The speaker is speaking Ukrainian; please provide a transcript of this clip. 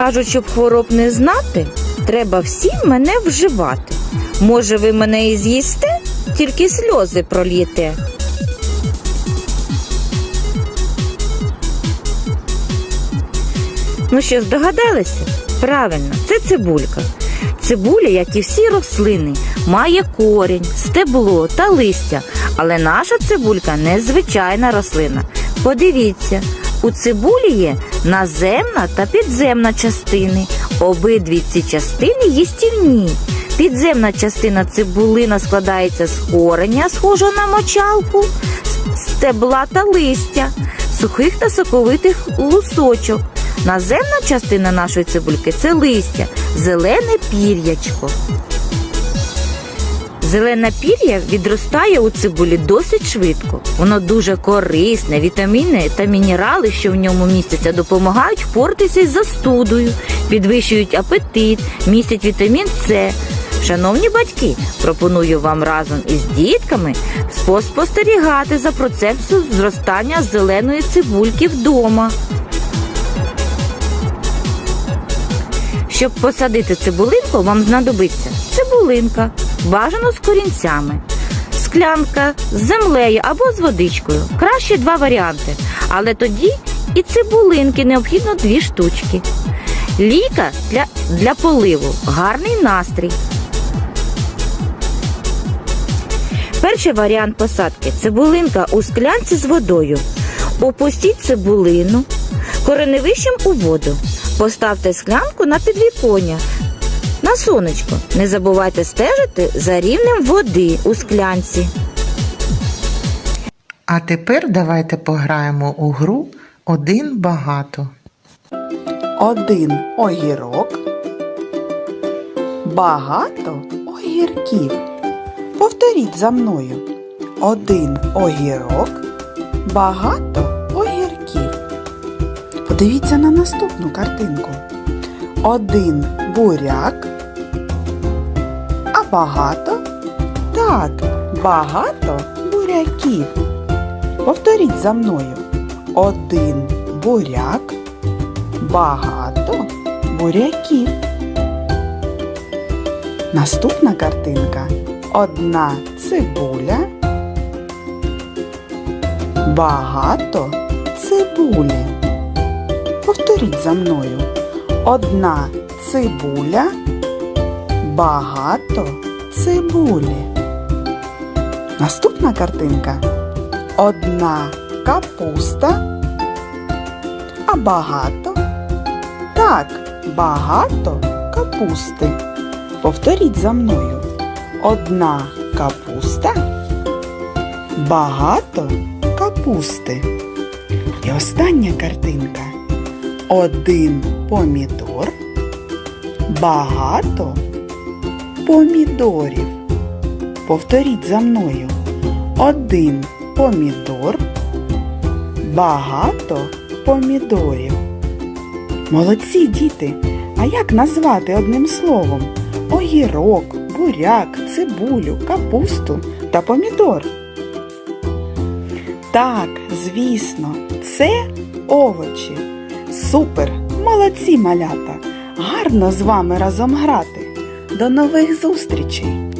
Кажуть, щоб хвороб не знати, треба всім мене вживати. Може, ви мене і з'їсте, тільки сльози прол'єте. Ну що, здогадалися? Правильно, це цибулька. Цибуля, як і всі рослини, має корінь, стебло та листя. Але наша цибулька незвичайна рослина. Подивіться, у цибулі є наземна та підземна частини. Обидві ці частини їстівні. Підземна частина цибулина складається з кореня, схожого на мочалку, стебла та листя, сухих та соковитих лусочок. Наземна частина нашої цибульки це листя, зелене пір'ячко. Зелене пір'я відростає у цибулі досить швидко. Воно дуже корисне, вітаміни та мінерали, що в ньому містяться, допомагають впоратися із застудою, підвищують апетит, містять вітамін С. Шановні батьки, пропоную вам разом із дітками спостерігати за процесом зростання зеленої цибульки вдома. Щоб посадити цибулинку, вам знадобиться цибулинка, бажано з корінцями, склянка з землею або з водичкою. Краще два варіанти. Але тоді і цибулинки необхідно дві штучки. Ліка для, для поливу, гарний настрій. Перший варіант посадки цибулинка у склянці з водою. Опустіть цибулину кореневищем у воду. Поставте склянку на підвіконня. На сонечко. Не забувайте стежити за рівнем води у склянці. А тепер давайте пограємо у гру один багато. Один огірок, багато огірків. Повторіть за мною. Один огірок, багато огірків. Подивіться на наступну картинку. Один буряк, багато? Так, багато буряків. Повторіть за мною. Один буряк, багато буряків. Наступна картинка. Одна цибуля. Багато цибулі. Повторіть за мною. Одна цибуля. Багато цибулі. Наступна картинка. Одна капуста. А багато? Так, багато капусти. Повторіть за мною. Одна капуста, багато капусти. І остання картинка. Один помідор, багато помідорів. Повторіть за мною. Один помідор, багато помідорів. Молодці діти! А як назвати одним словом? Огірок, буряк, цибулю, капусту та помідор. Так, звісно, це овочі. Супер! Молодці малята! Гарно з вами разом грати. До нових зустрічей!